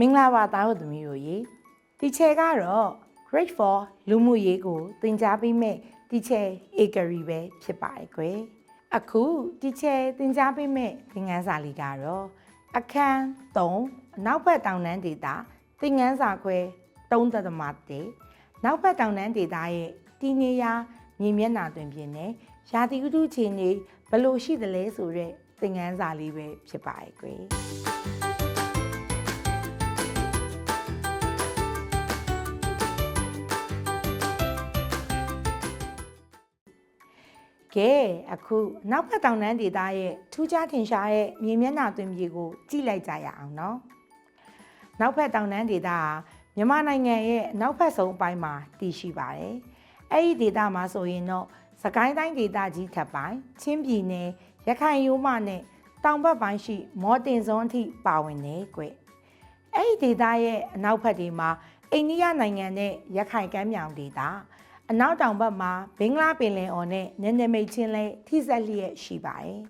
မင်္ဂလာပါသားတို့သမီးတို့ရေဒီချေကတော့ grade 4လူမှုရေးကိုသင်ကြားပေးမဲ့ဒီချေဧကရီပဲဖြစ်ပါတယ်ကွယ်အခုဒီချေသင်ကြားပေးမဲ့သင်ခန်းစာလေးကတော့အခန်း3အနောက်ဘက်တောင်တန်းဒေတာသင်ခန်းစာခွဲ3.1နောက်ဘက်တောင်တန်းဒေတာရဲ့တည်နေရာမြေမျက်နှာတွင်ပြင်နေရာသီဥတုခြေနေဘယ်လိုရှိသလဲဆိုတော့သင်ခန်းစာလေးပဲဖြစ်ပါတယ်ကွယ် ကဲအခုနောက်ဘက်တောင်တန်းဒေသရဲ့ထူးခြားထင်ရှားတဲ့မြေမျက်နှာသွင်မြေကိုကြည့်လိုက်ကြရအောင်နော်နောက်ဘက်တောင်တန်းဒေသဟာမြန်မာနိုင်ငံရဲ့အနောက်ဘက်ဆုံးအပိုင်းမှာတည်ရှိပါတယ်အဲ့ဒီဒေသမှာဆိုရင်တော့စကိုင်းတိုင်းဒေသကြီးထပ်ပိုင်းချင်းပြည်နယ်ရခိုင်ရိုးမနဲ့တောင်ဘက်ပိုင်းရှိ မော်တင်စွန်းအထိပါဝင်နေကွအဲ့ဒီဒေသရဲ့အနောက်ဘက်ဒီမှာအိန္ဒိယနိုင်ငံနဲ့ရခိုင်ကမ်းမြောင်ဒေသ အနောက်တောင်ဘက်မှာဘင်္ဂလားပင်လယ်အော်နဲ့နည်းနည်းမိတ်ချင်းလဲထိစက်လျက်ရှိပါတယ်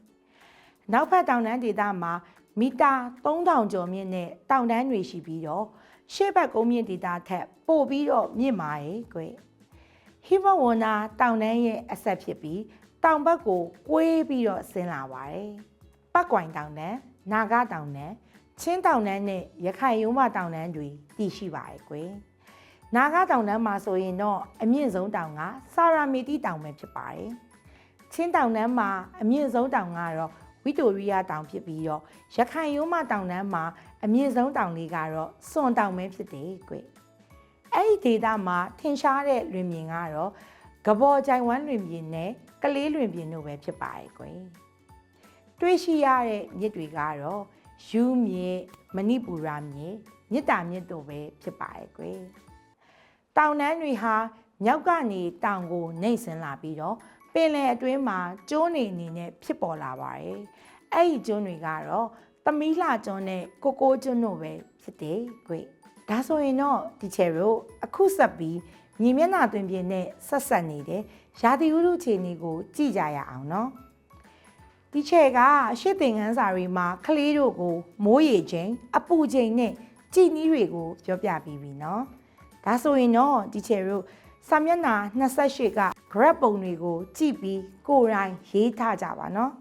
။နောက်ဘက်တောင်တန်းဒေသမှာမီတာ3000ကျော်မြင့်တဲ့တောင်တန်းတွေရှိပြီးတော့ရှေ့ဘက်ကုန်းမြင့်ဒေသထက်ပိုပြီးတော့မြင့်ပါရဲ့ကွ။ဟိမဝန္နာတောင်တန်းရဲ့အဆက်ဖြစ်ပြီးတောင်ဘက်ကိုကွေးပြီးတော့ဆင်းလာပါတယ်။ပတ်ကွိုင်တောင်တန်း၊နာဂတောင်တန်း၊ချင်းတောင်တန်းနဲ့ရခိုင်ရုံးမတောင်တန်းတွေတည်ရှိပါရဲ့ကွယ်။ နာဂတောင်တန်းမှာဆိုရင်တော့အမြင့်ဆုံးတောင်ကစာရာမီတီတောင်ပဲဖြစ်ပါတယ်။ချင်းတောင်တန်းမှာအမြင့်ဆုံးတောင်ကတော့ဝီတိုရီယာတောင်ဖြစ်ပြီးတော့ရခိုင်ရိုးမတောင်တန်းမှာအမြင့်ဆုံးတောင်လေးကတော့စွန်တောင်ပဲဖြစ်တယ်ကွ။အဲ့ဒီဒေသမှာထင်ရှားတဲ့လွင်ပြင်ကတော့ကဘော်ကြိုင်ဝမ်းလွင်ပြင်နဲ့ကလေးလွင်ပြင်တို့ပဲဖြစ်ပါတယ်ကွ။တွေ့ရှိရတဲ့မြစ်တွေကတော့ယူမြစ်မဏိပူရာမြစ်မြစ်တာမြစ်တို့ပဲဖြစ်ပါတယ်ကွ။ တောင်တန်းတွေဟာမြောက်ကနေတောင်ကိုနှိမ့်ဆင်းလာပြီးတော့ပင်လယ်အတွင်းမှာကျွန်းနေအနေနဲ့ဖြစ်ပေါ်လာပါတယ်။အဲ့ဒီကျွန်းတွေကတော့သမီးလှကျွန်းနဲ့ကိုကိုကျွန်းတို့ပဲဖြစ်တယ်ကွ။ဒါဆိုရင်တော့ဒီချယ်တို့အခုဆက်ပြီးမြေမျက်နှာတွင်ပြင်နဲ့ဆက်ဆက်နေတဲ့ရာသီဥတုအခြေအနေကို ကြည့်ကြရအောင်နော်။ဒီချယ်ကအရှိသင်ငန်းစာတွေမှာကလေးတို့ကို မိုးရေချိန်အပူချိန်နဲ့ကြည်နီးတွေကိုပြောပြပြီးပြီနော်။ ဒါဆိုရင်တော့ဒီချယ်တို့စာမျက်နှာ28က grab ပုံတွေကိုကြည့်ပြီးကိုယ်တိုင်ရေးထားကြပါနော်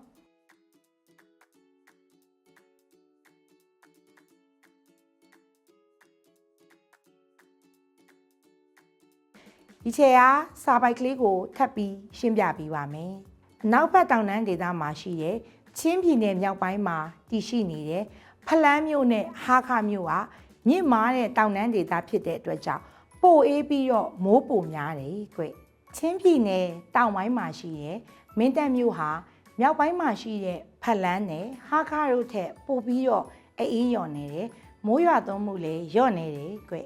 ဒီချယ်အားစာပိုက်ကလေးကိုထပ်ပြီးရှင်းပြပေးပါမယ်။နောက်ဘက်တောင်တန်းဒေသမှာရှိတဲ့ချင်းပြည်နယ်မြောက်ပိုင်းမှာတည်ရှိနေတဲ့ဖလန်းမြို့နဲ့ဟာခမြို့ကမြင့်မားတဲ့တောင်တန်းဒေသဖြစ်တဲ့အတွက်ကြောင့် ပိုအေးပြီးတော့မိုးပိုများတယ်ကွချင်းပြည်နယ်တောင်ပိုင်းမှာရှိတဲ့မင်းတပ်မြို့ဟာမြောက်ပိုင်းမှာရှိတဲ့ဖလန်းနဲ့ဟာခါတို့ထက်ပိုပြီးတော့အေးလျော်နေတယ်မိုးရွာသွန်းမှုလည်းလျော့နေတယ်ကွ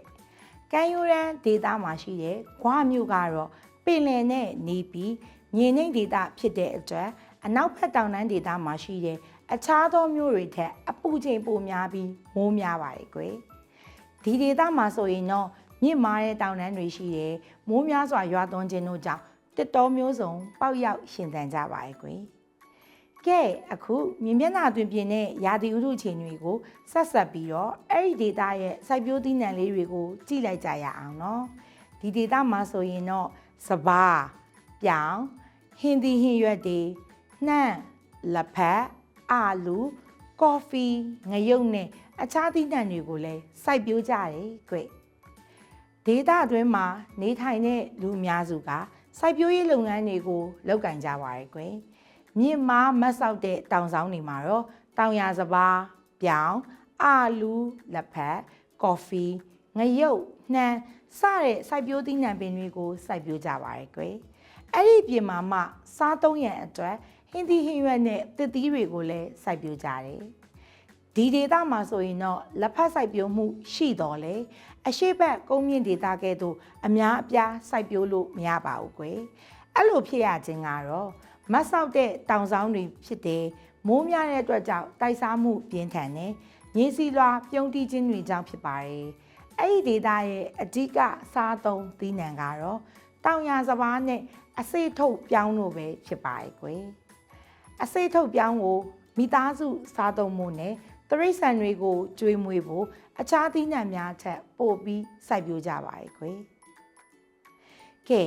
ကမ်းရိုးတန်းဒေသမှာရှိတဲ့ဂွမြို့ကတော့ပင်လယ်နဲ့နေပြီးမြေနှိမ့်ဒေသဖြစ်တဲ့အတွက်အနောက်ဘက်တောင်တန်းဒေသမှာရှိတဲ့အခြားသောမြို့တွေထက်အပူချိန်ပိုများပြီးမိုးများပါတယ်ကွယ်ဒီဒေသမှာဆိုရင်တော့ မြင့်မားတဲ့တောင်တန်းတွေရှိတယ်။မိုးများစွာရွာသွန်းခြင်းတို့ကြောင့်တစ်တော်မျိုးစုံပေါက်ရောက်ရှင်သန်ကြပါရဲ့ကွယ်။ကဲအခုမြင်းမျက်နှာတွင်ပြင်တဲ့ရာသီဥတုချိန်တွေကိုဆက်ဆက်ပြီးတော့အဲ့ဒီဒေတာရဲ့စိုက်ပျိုးသီးနှံလေးတွေကိုကြည့်လိုက်ကြရအောင်နော်။ဒီဒေတာမှာဆိုရင်တော့စပါးပြောင်းဟင်းသီးဟင်းရွက်တွေနှံ့လက်ဖက်အာလူကော်ဖီငရုတ်နဲ့အခြားသီးနှံတွေကိုလည်းစိုက်ပျိုးကြတယ်ကွယ်။ ဒေသအတွင်းမှာနေထိုင်တဲ့လူအများစုကစိုက်ပျိုးရေးလုပ်ငန်းတွေကိုလုပ်ကင်ကြပါရဲ့ကွယ်မြင့်မားမတ်ဆောက်တဲ့တောင်ဆောင်တွေမှာတော့တောင်ရစပါးပြောင်းအာလူလက်ဖက်ကော်ဖီငရုတ်နှမ်းစတဲ့စိုက်ပျိုးသီးနှံပင်တွေကိုစိုက်ပျိုးကြပါရဲ့ကွယ်အဲ့ဒီပြင်မှာမှစားသုံးရန်အတွက်ဟင်းသီးဟင်းရွက်နဲ့တစ်သီးတွေကိုလည်းစိုက်ပျိုးကြတယ် ဒီဒေသမှာဆိုရင်တော့လက်ဖက်စိုက်ပျိုးမှုရှိတော်လေအရှိတ်ဘက်ကုန်းမြင့်ဒေသကဲ့သို့အများအပြားစိုက်ပျိုးလို့မရပါဘူးကွယ်အဲ့လိုဖြစ်ရခြင်းကတော့မတ်ဆောက်တဲ့တောင်ဆောင်တွေဖြစ်တယ်မိုးများတဲ့အတွက်ကြောင့်တိုက်စားမှုပြင်းထန်တယ်မြေစီလွာပြုံးတီးခြင်းတွေကြောင့်ဖြစ်ပါတယ်အဲ့ဒီဒေသရဲ့အဓိကစားသုံးသီးနှံကတော့တောင်ရစပားနဲ့အစိတ်ထုတ်ပြောင်းလို့ပဲဖြစ်ပါရဲ့ကွယ်အစိတ်ထုတ်ပြောင်းကိုမိသားစုစားသုံးမှုနဲ့ တရိတ်ဆန်တွေကိုကျွေးမွေးဖို့အခြားသီးနှံများထက်ပိုပြီးစိုက်ပျိုးကြပါရဲ့ခွေ။ကဲ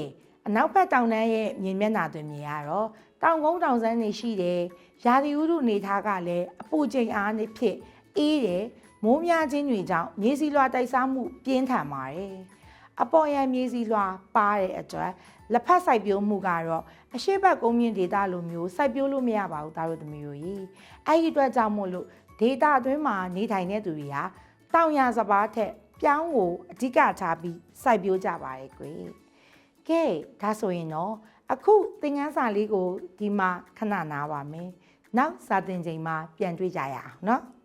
အနောက်ဘက်တောင်တန်းရဲ့မြေမျက်နှာသွင်းမြေကတော့တောင်ကုန်းတောင်ဆန်းနေရှိတယ်။ရာသီဥတုနေသားကလည်းအပူချိန်အားနဲ့ဖြစ်အေးတယ်မိုးများခြင်းတွေကြောင့်မြေစီလွှာတိုက်စားမှုပြင်းထန်ပါတယ်။အပေါ်ရန်မြေစီလွှာပါတဲ့အတွက်လက်ဖက်စိုက်ပျိုးမှုကတော့အရှိတ်ဘက်ကုန်းမြင့်ဒေသလိုမျိုးစိုက်ပျိုးလို့မရပါဘူးသားတို့သမီးတို့ကြီးအဲ့ဒီအတွက်ကြောင့်မို့လို့ ဒေတာအတွင်းမှာနေထိုင်တဲ့သူတွေဟာတောင်ရစပါးထက်ပြောင်းကိုအဓိကထားပြီးစိုက်ပျိုးကြပါတယ်ကွယ်။ကဲဒါဆိုရင်တော့အခုသင်ခန်းစာလေးကိုဒီမှာခဏနားပါမယ်။နောက်စာသင်ချိန်မှာပြန်တွေ့ကြရအောင်နော်။